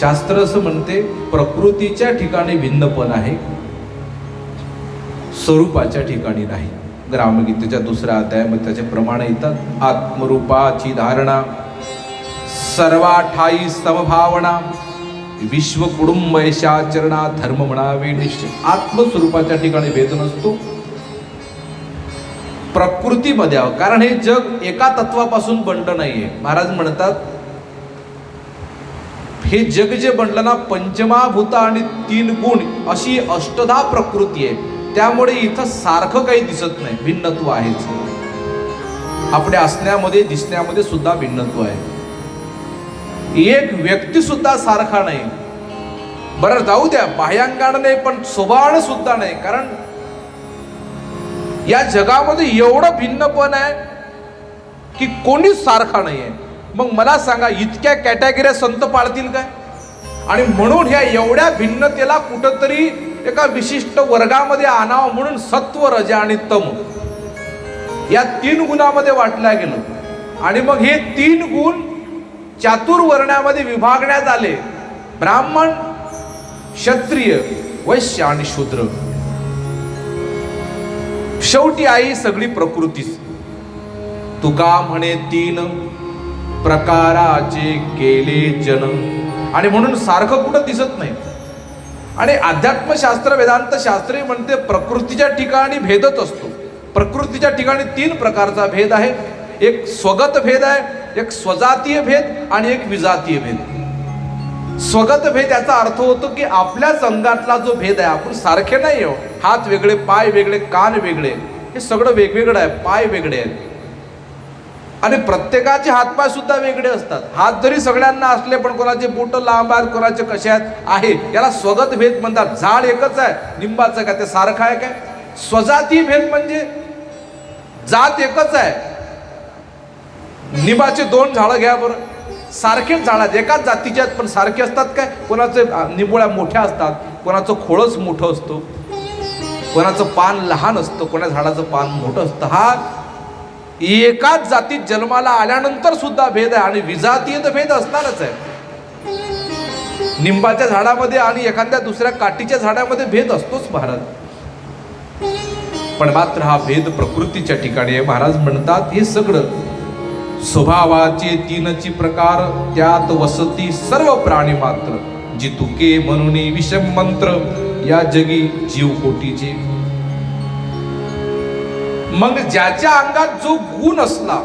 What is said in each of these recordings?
शास्त्र असं म्हणते प्रकृतीच्या ठिकाणी भिन्नपण आहे स्वरूपाच्या ठिकाणी नाही. ग्रामगीतेच्या दुसऱ्या अध्यायामध्ये त्याचे प्रमाण येतात. आत्मरूपाची धारणा सर्वाठाई समभावना विश्व कुटुंब यशाचरणा धर्म म्हणावे निश्चय आत्मस्वरूपाच्या ठिकाणी भेद नसतो. प्रकृतीमध्ये कारण हे जग एका तत्वापासून बनलं नाहीये. महाराज म्हणतात हे जग जे बनलं ना पंचमाभूत आणि तीन गुण अशी अष्टधा प्रकृती आहे. त्यामुळे इथं सारखं काही दिसत नाही भिन्नत्व आहेच. आपल्या असण्यामध्ये दिसण्यामध्ये सुद्धा भिन्नत्व आहे. एक व्यक्ती सुद्धा सारखा नाही. बरं जाऊ द्या बाह्यांगाण नाही पण स्वभाव सुद्धा नाही कारण या जगामध्ये एवढं भिन्नपण आहे की कोणीच सारखा नाही आहे मग मला सांगा इतक्या कॅटेगऱ्या संत पाळतील काय? आणि म्हणून ह्या एवढ्या भिन्नतेला कुठंतरी एका विशिष्ट वर्गामध्ये आणावं म्हणून सत्व रजा आणि तम. या तीन गुणामध्ये वाटल्या गेलं. आणि मग हे तीन गुण चातुर्वर्णामध्ये विभागण्यात आले. ब्राह्मण क्षत्रिय वैश्य आणि शूद्र. शेवटी आई सगळी प्रकृतीच. तुका म्हणे तीन प्रकाराचे केले जन आणि म्हणून सारखं कुठं दिसत नाही. आणि अध्यात्मशास्त्र वेदांत शास्त्री म्हणते प्रकृतीच्या ठिकाणी भेदच असतो. प्रकृतीच्या ठिकाणी तीन प्रकारचा भेद आहे. एक स्वगत भेद आहे एक स्वजातीय भेद आणि एक विजातीय भेद. स्वगत भेद याचा अर्थ होतो की आपल्याच संघातला जो भेद आहे आपण सारखे नाही आहोत. हात वेगळे पाय वेगळे कान वेगळे. हे सगळं वेगवेगळं आहे पाय वेगळे आहेत. आणि प्रत्येकाचे हातपाय सुद्धा वेगळे असतात. हात जरी सगळ्यांना असले पण कोणाचे बोट लांब आहेत कोणाचे कसे आहेत आहे. याला स्वगत भेद म्हणतात. झाड एकच आहे. निंबाचं काय ते सारखं आहे काय? स्वजाती भेद म्हणजे जात एकच आहे. निंबाचे दोन झाडं घ्या बरं. सारखेच झाड आहेत. एकाच जातीचे आहेत पण सारखे असतात काय? कोणाचे निबोळ्या मोठ्या असतात. कोणाचं खोळच मोठं असतं. कोणाचं पान लहान असतं. कोणा झाडाचं पान मोठं असतं. हा एकाच जातीत जन्माला आल्यानंतर सुद्धा भेद आहे. आणि विजातीय तर भेद असणारच आहे. निंबाच्या झाडामध्ये आणि एखाद्या दुसऱ्या काठीच्या झाडामध्ये भेद असतोच महाराज. पण मात्र हा भेद प्रकृतीच्या ठिकाणी आहे. महाराज म्हणतात हे सगळं स्वभावाचे तीनची प्रकार त्यात वसती सर्व प्राणी मात्र. जितुके म्हणून विषम मंत्र या जगी जीव कोटीचे मग ज्याच्या अंगात जो गुण असला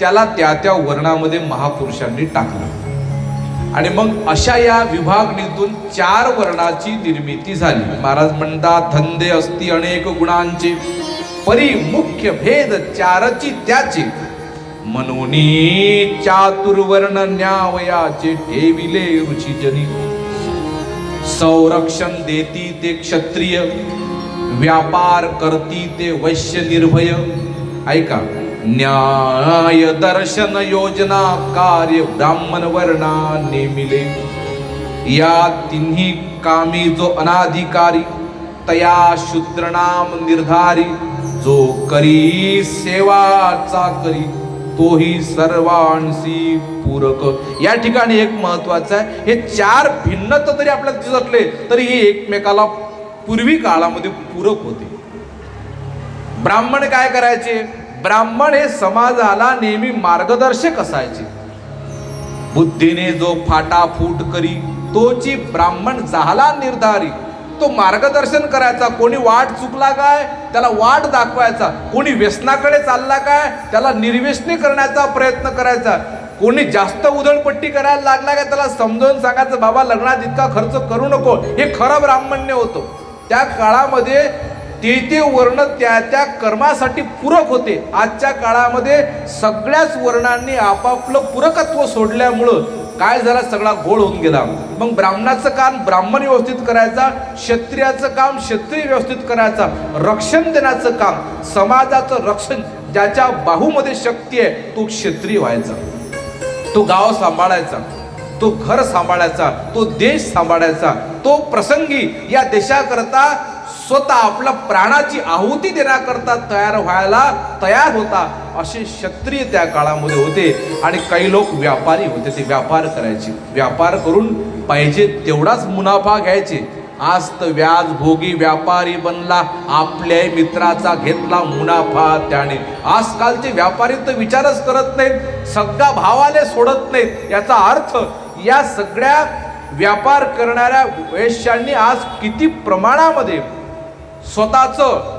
त्याला त्या त्या वर्णामध्ये महापुरुषांनी टाकलं. आणि मग अशा या विभागणीतून चार वर्णाची निर्मिती झाली. महाराज म्हणतात धंदे असती अनेक गुणांचे परी मुख्य भेद चारची त्याचे. मनोनी चातुर्वर्ण न्यावयाचे ठेविले रुचिजनी संरक्षण देती ते क्षत्रिय. व्यापार करती ते वैश्य निर्भय. ऐका न्याय दर्शन योजना कार्य ब्राह्मण वर्णा नेमिले. या तिन्ही कामी जो अनाधिकारी तया शूद्रनाम निर्धारी जो करी सेवाचा करी तोही सर्वांशी पूरक. या ठिकाणी एक महत्वाचं आहे हे चार भिन्नता जरी आपल्याला दिसतले तरी हे एकमेकाला पूर्वी काळामध्ये पूरक होते. ब्राह्मण काय करायचे? ब्राह्मण हे समाजाला नेहमी मार्गदर्शक असायचे. बुद्धीने जो फाटाफूट करी तोची ब्राह्मण झाला निर्धारी. तो मार्गदर्शन करायचा कोणी वाट चुकला काय? त्याला वाट दाखवायचा. कोणी व्यसनाकडे चालला काय? त्याला निर्व्यसनी करण्याचा प्रयत्न करायचा. कोणी जास्त उधळपट्टी करायला लागला काय? त्याला समजावून सांगायचं बाबा लग्नात इतका खर्च करू नको. हे खरं ब्राह्मण्य होतं. त्या काळामध्ये ते ते वर्ण त्या त्या कर्मासाठी पूरक होते. आजच्या काळामध्ये सगळ्याच वर्णांनी आपापलं पूरकत्व सोडल्यामुळं काय झाला? सगळा घोळ होऊन गेला. मग ब्राह्मणाचं काम ब्राह्मण व्यवस्थित करायचा क्षत्रियाचं काम क्षत्रिय व्यवस्थित करायचा रक्षण देण्याचं काम समाजाचं रक्षण ज्याच्या बाहूमध्ये शक्ती आहे तो क्षत्रिय व्हायचा. तो गाव सांभाळायचा तो घर सांभाळायचा तो देश सांभाळायचा तो प्रसंगी या देशाकरता स्वतः आपल्या प्राणाची आहुती देण्याकरता तयार व्हायला तयार होता असे क्षत्रिय त्या काळामध्ये होते. आणि काही लोक व्यापारी होते ते व्यापार करायचे. व्यापार करून पाहिजे तेवढाच मुनाफा घ्यायचे. आज तर व्याज भोगी व्यापारी बनला आपल्या मित्राचा घेतला मुनाफा त्याने. आजकालचे व्यापारी तर विचारच करत नाहीत सगळा भावाले सोडत नाहीत. याचा अर्थ या सगळ्या व्यापार करणाऱ्या वैश्यांनी आज किती प्रमाणामध्ये स्वतःचं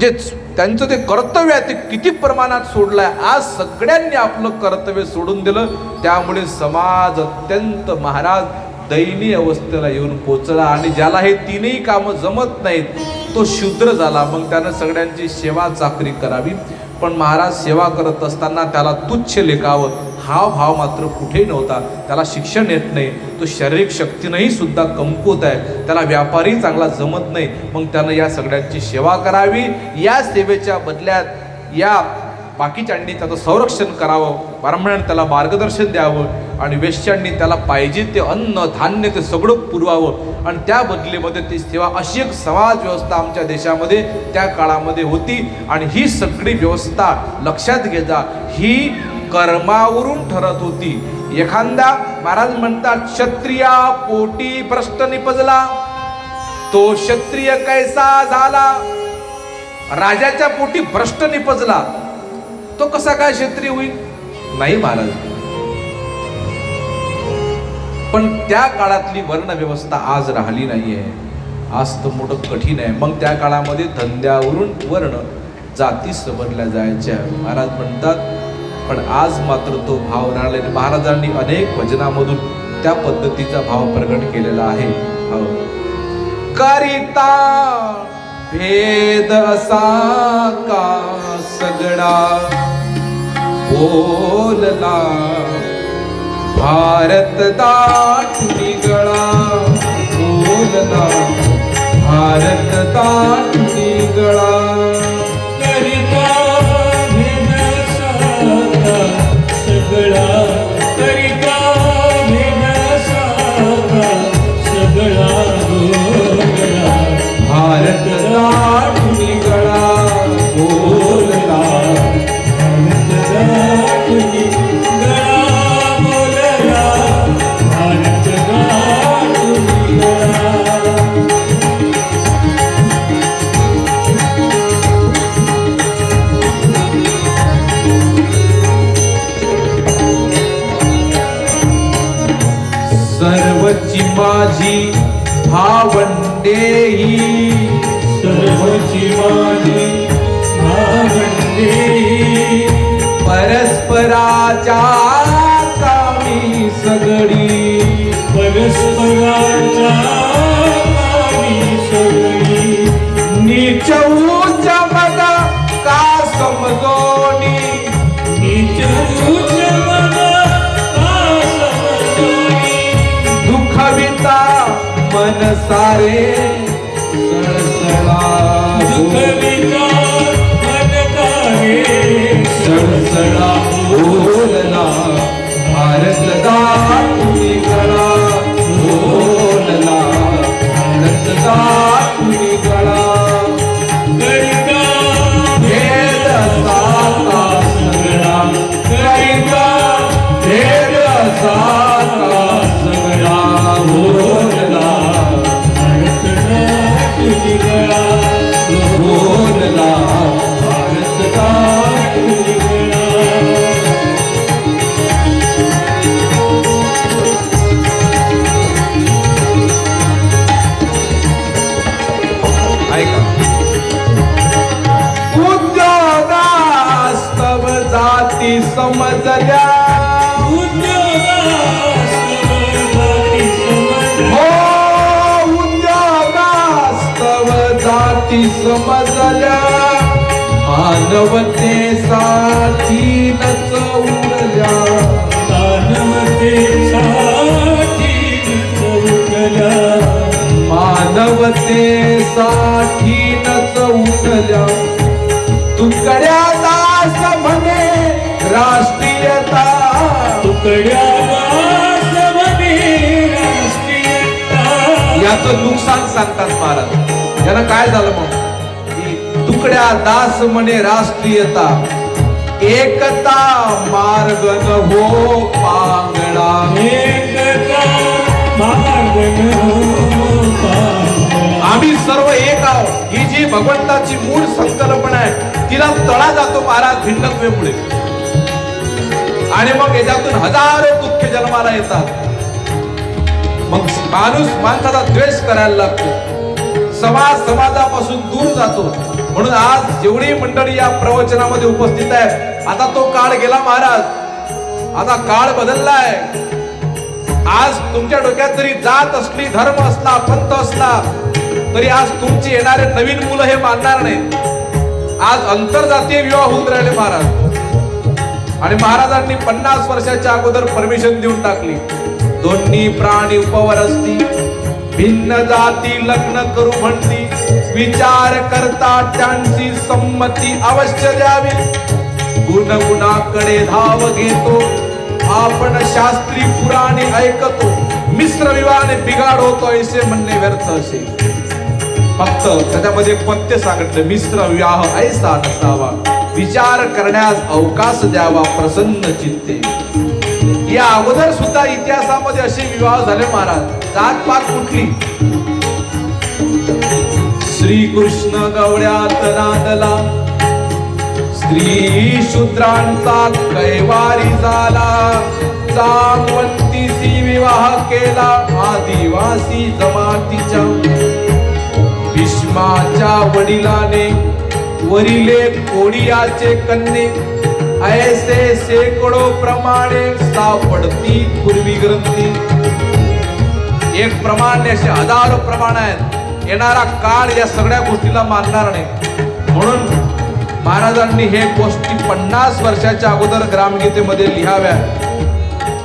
जे त्यांचं ते कर्तव्य आहे ते किती प्रमाणात सोडलंय आज सगळ्यांनी आपलं कर्तव्य सोडून दिलं. त्यामुळे समाज अत्यंत महाराज दयनीय अवस्थेला येऊन पोचला आणि ज्याला हे तीनही कामं जमत नाहीत तो शूद्र झाला. मग त्यानं सगळ्यांची सेवा चाकरी करावी. पण महाराज सेवा करत असताना त्याला तुच्छ लेखावं हा भाव मात्र कुठेही नव्हता. त्याला शिक्षण येत नाही. तो शारीरिक शक्तीनंही सुद्धा कमकुवत आहे. त्याला व्यापारी चांगला जमत नाही. मग त्यानं या सगळ्यांची सेवा करावी? या सेवेच्या बदल्यात या बाकीच्यांनी त्याचं संरक्षण करावं. ब्राह्मणांनी त्याला मार्गदर्शन द्यावं. आणि वेश्यांनी त्याला पाहिजे ते अन्न धान्य ते सगळं पुरवावं. आणि त्या बदलीमध्ये ती सेवा अशी एक समाज व्यवस्था आमच्या देशामध्ये त्या काळामध्ये होती. आणि ही सगळी व्यवस्था लक्षात घेता ही कर्मावरून ठरत होती. एखादा महाराज म्हणतात क्षत्रिया पोटी प्रश्न निपजला. तो क्षत्रिय कैसा झाला? राजाच्या पोटी भ्रष्ट निपजला. तो कसा काय क्षत्रिय होईल? नाही महाराज. पण त्या काळातली वर्ण व्यवस्था आज राहिली नाहीये. आज तर मोठं कठीण आहे. मग त्या काळामध्ये धंद्यावरून वर्ण जाती समजल्या जायच्या. महाराज म्हणतात पण आज मात्र तो भाव राहिला आणि महाराजांनी अनेक भजनामधून त्या पद्धतीचा भाव प्रकट केलेला आहे. हो. करिता भेद असा का सगळा? बोलला भारत दाटुनी गळा बोलला भारत दा दाटुनी गळा सारे सळसळा काहे? सळसळा बोलला जाती समजल्या मानवतेसाठी नच उरल्या. मानवतेसाठी नच उठल्या तुकड्या दास म्हणे राष्ट्रीयता. या याचं नुकसान सांगतात महाराज. याला काय झालं मग? तुकड्या दास म्हणे राष्ट्रीयता एकता मार्ग न हो एकता मार्ग नव्हता. आम्ही सर्व एक आहोत. ही जी भगवंताची मूळ संकल्पना आहे तिला तळा जातो महाराज भिन्नत्वेमुळे आणि मग याच्यातून हजारो दुःख जन्माला येतात. मग माणूस माणसाचा द्वेष करायला लागतो. समाज समाजापासून दूर जातो. म्हणून आज जेवढी मंडळी या प्रवचनामध्ये उपस्थित आहे आता तो काळ गेला महाराज. आता काळ बदललाय. आज तुमच्या डोक्यात जरी जात असली धर्म असला पंथ असला तरी आज तुमची येणारे नवीन मुलं हे मानणार नाहीत. आज आंतरजातीय विवाह होऊन राहिले महाराज. आणि महाराजांनी पन्नास वर्षाच्या अगोदर परमिशन देऊन टाकली. दोन्ही प्राणी उपवर असती भिन्न जाती लग्न करू म्हणती. विचार करता त्यांची संमती अवश्य द्यावी. गुणगुणाकडे धाव घेतो. आपण शास्त्री पुराणे ऐकतो. मिश्र विवाहाने बिघाड होतो ऐसे म्हणणे व्यर्थ असे. फक्त त्याच्यामध्ये पत्य सांगितलं मिश्र विवाह ऐसा नसावा. विचार करण्यास अवकाश द्यावा प्रसन्न चित्ते. या अगोदर सुद्धा इतिहासामध्ये असे विवाह झाले महाराज. जात पात कुठली? श्रीकृष्ण गवळ्यात नांदला. स्त्री शूद्रांचा कैवारी झाला. जामवंतीशी विवाह केला. आदिवासी जमातीच्या. भीष्माच्या वडिलाने वरिले कोडियाचे कन्ये ऐसे शेकडो प्रमाणे सापडती पूर्वी ग्रंथी। एक प्रमाण असे हजारो प्रमाण आहेत. येणारा काळ या सगळ्या गोष्टीला मानणार नाही. म्हणून महाराजांनी हे गोष्टी पन्नास वर्षाच्या अगोदर ग्रामगीतेमध्ये लिहाव्या.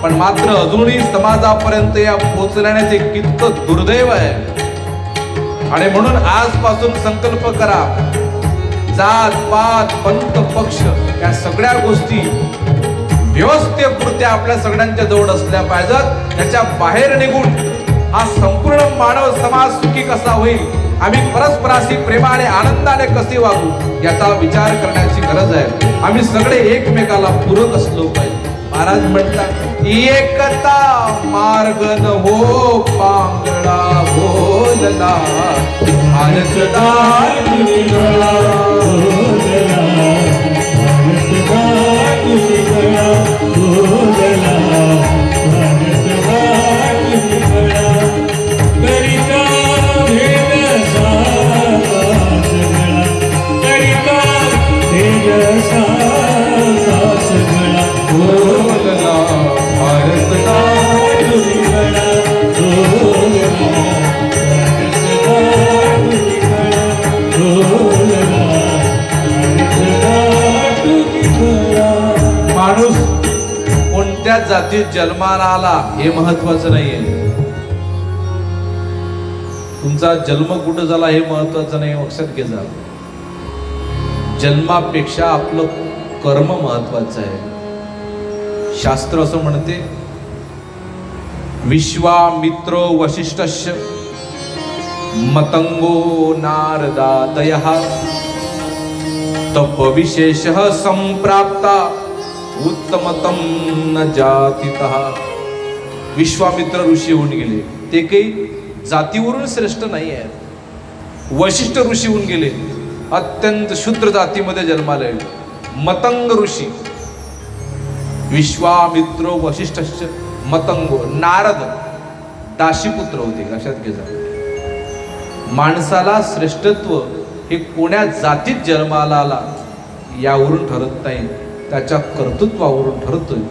पण मात्र अजूनही समाजापर्यंत या पोचण्याने ते कितकं दुर्दैव आहे. आणि म्हणून आजपासून संकल्प करा. जात पात पंत पक्ष या सगळ्या गोष्टी व्यवस्थेपुरत्या आपल्या सगळ्यांच्या जवळ असल्या पाहिजेत. त्याच्या बाहेर निघून हा संपूर्ण मानव समाज सुखी कसा होईल आम्ही परस्पराशी प्रेमाने आनंदाने कसे वागू याचा विचार करण्याची गरज आहे. आम्ही सगळे एकमेकाला पूरक असलो पाहिजे. महाराज म्हणतात एकता मार्ग न हो पांगळा बोलला. भारतदार जातीत जन्माला आला हे महत्वाचं नाहीये. तुमचा जन्म कुठं झाला हे महत्वाचं नाही लक्षात घे जन्मापेक्षा आपलं कर्म महत्वाचं आहे. शास्त्र असं म्हणते विश्वामित्र वशिष्ठश मतंगो नारदातय तप विशेष संप्राप्ता। उत्तमतम न जातीत. विश्वामित्र ऋषी होऊन गेले. ते काही जातीवरून श्रेष्ठ नाही आहेत. वशिष्ठ ऋषी होऊन गेले. अत्यंत शूद्र जातीमध्ये जन्माले मतंग ऋषी. विश्वामित्र वशिष्ठ मतंग नारद. दाशीपुत्र होते. लक्षात घे माणसाला श्रेष्ठत्व हे कोण्या जातीत जन्माला आला यावरून ठरत नाही. त्याच्या कर्तृत्वावरून ठरतोय.